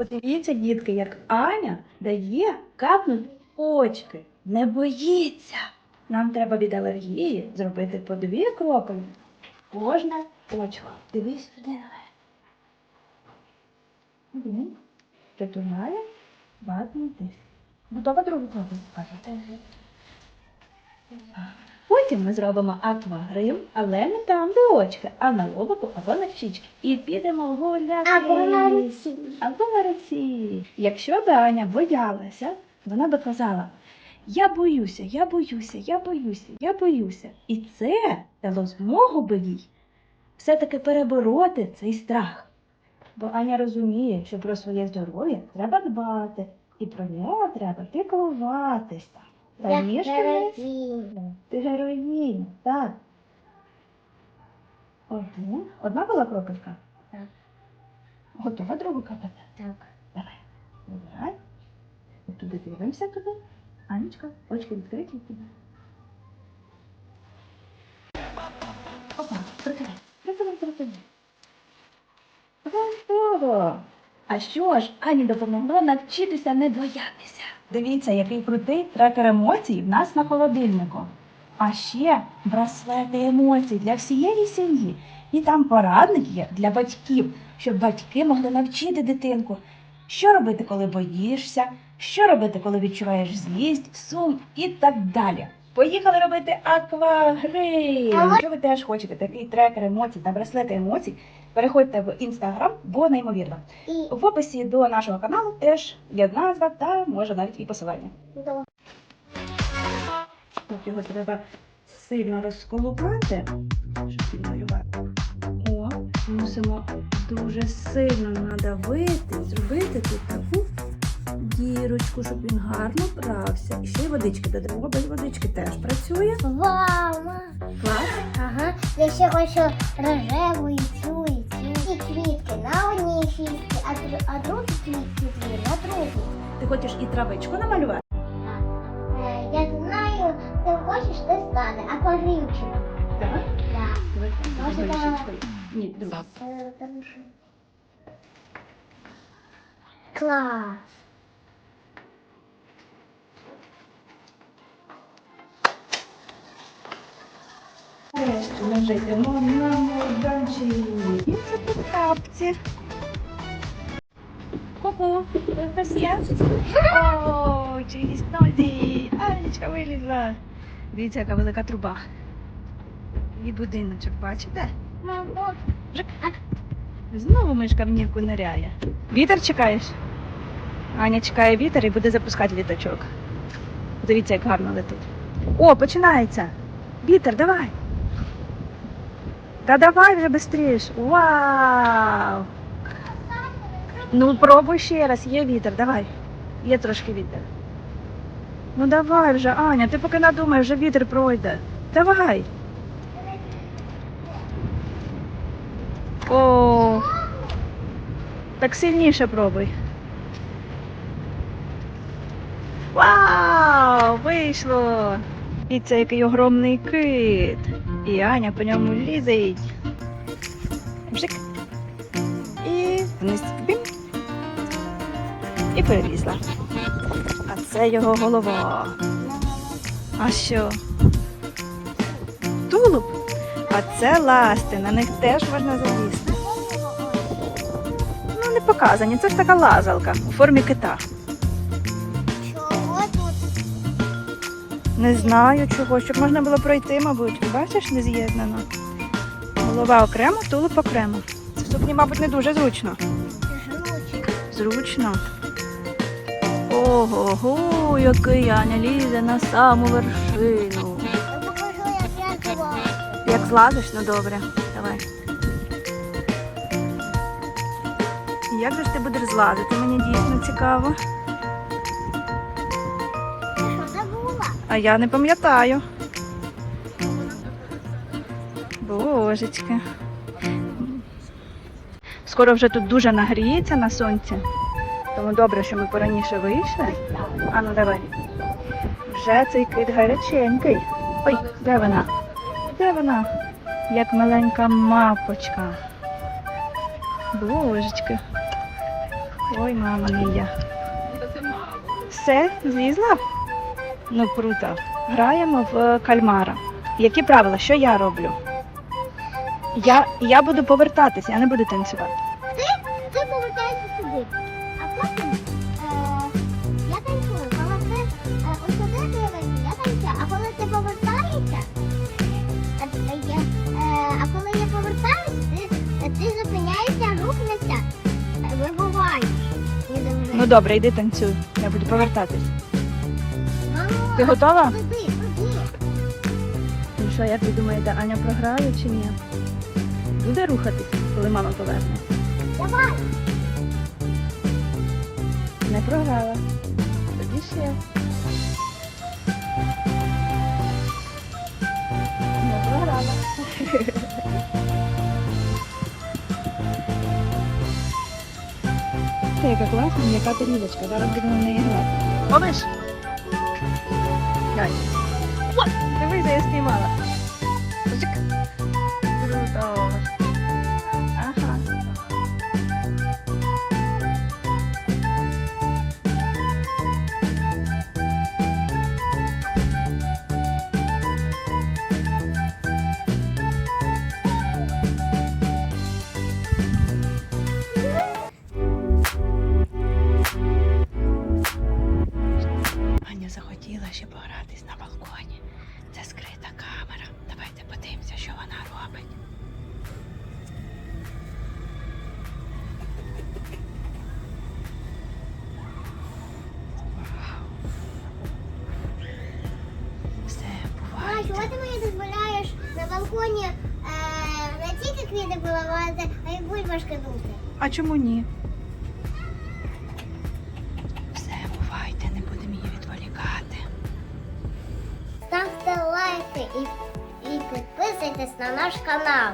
Подивіться, дітки, як Аня дає капнути очки. Не боїться. Нам треба від алергії зробити по дві кроплі. Кожне очко. Дивись сюди. Один. Притуляє. Батнути. Готова другу кроплю покажете? Потім ми зробимо акваріум, але не там, де очки, а на лобику або на щічки. І підемо гуляти. Або на руці. Або на руці. Якщо б Аня боялася, вона би казала: Я боюся, я боюся, я боюся, я боюся. І це дало змогу би їй все-таки перебороти цей страх. Бо Аня розуміє, що про своє здоров'я треба дбати, і про нього треба піклуватися. Ми героїня. ти героїня, так. Один. Одна була кропелька? Так. Готова другу капати? Так. Давай. Вибирай. Туди дивимося туди. Анечка, очки відкриті туди. Опа, прикривай. Прикривай, прикривай. Готово. А що ж, Ані допомогло навчитися не боятися. Дивіться, який крутий трекер емоцій в нас на холодильнику. А ще браслети емоцій для всієї сім'ї. І там порадник є для батьків, щоб батьки могли навчити дитинку, що робити, коли боїшся, що робити, коли відчуваєш злість, сум і так далі. Поїхали робити аквагрим. Ага. Якщо ви теж хочете такий трекер емоцій та браслети емоцій, переходьте в інстаграм, бо неймовірно. І В описі до нашого каналу теж є назва та може навіть і посилання. до. Тут його треба сильно розколупати, щоб підмалювати. О, мусимо дуже сильно надавити, зробити тут таку дірочку, щоб він гарно брався. І ще й водички додамо. Без водички теж працює. Вау! Клас. Ага. Я ще хочу рожеву і цю, і квітки на одній шістці, а, дру- а другі квітки дві на другій. Ти хочеш і травичку намалювати? Е, Я знаю, ти хочеш, ти стане акваріумчиком. Так. Так. Може, давай. Ні, друга. Е. Клас. Ми вже йдемо на майданчик. І це тут капці. Ку-ку, ви хтось є? О, чиїсь нозі. Анечка вилізла. Дивіться, яка велика труба. І будиночок, бачите? Знову мишка в нірку ниряє. Вітер чекаєш? Аня чекає вітер і буде запускати літачок. Дивіться, як гарно летить. О, починається. Вітер, давай. Та давай вже швидше. Вау! Ну, пробуй ще раз, є вітер, давай. Є трошки вітер. Ну давай вже, Аня, ти поки надумаєш, вже вітер пройде. Давай. О, так сильніше пробуй. Вау! Вийшло! І це який огромний кит. І Аня по ньому лізить. Бжик. І вниз. Бім. І перелізла. А це його голова. А що? Тулуб? А це ласти, на них теж можна залізти. Ну, не показані, це ж така лазалка у формі кита. Не знаю чого, щоб можна було пройти, мабуть. Бачиш, не з'єднано. Голова окремо, тулуб окремо. Це в сукні, мабуть, не дуже зручно. Зручно. Ого, який Аня лізе на саму вершину. Як злазиш, ну добре. Давай. Як же ж ти будеш злазити? Мені дійсно цікаво. А я не пам'ятаю. Божечки. Скоро вже тут дуже нагріється на сонці. Тому добре, що ми пораніше вийшли. А ну давай. Вже цей кит гаряченький. Ой, де вона? Де вона? Як маленька мапочка. Божечки. Ой, мама мія. Все, злізла? Ну круто. Граємо в кальмара. Які правила? Що я роблю? Я, я буду повертатися, я не буду танцювати. Ти, ти повертаєшся сюди. А потім е, я танцюю. Коли ти е, ось сюди дивишся, я танцюю. А коли ти повертаєшся, а, е, а коли я повертаюся, ти, зупиняєшся, рухнешся, вибуваєш. Ну добре, йди танцюй. Я буду повертатись. Ти готова? Ну що, як ви думаєте, Аня програє чи ні? Буде рухатись, коли мама поверне? Давай. Не програла. Тоді ще. Не програла. Це яка класна, м'яка тарілочка. Зараз будемо на неї грати. Ловиш? Дивися, я знімала. На е, не тільки квіти поливати, а й бульбашки дути? А чому ні? Все, бувайте, не будемо її відволікати. Ставте лайки і, і підписуйтесь на наш канал.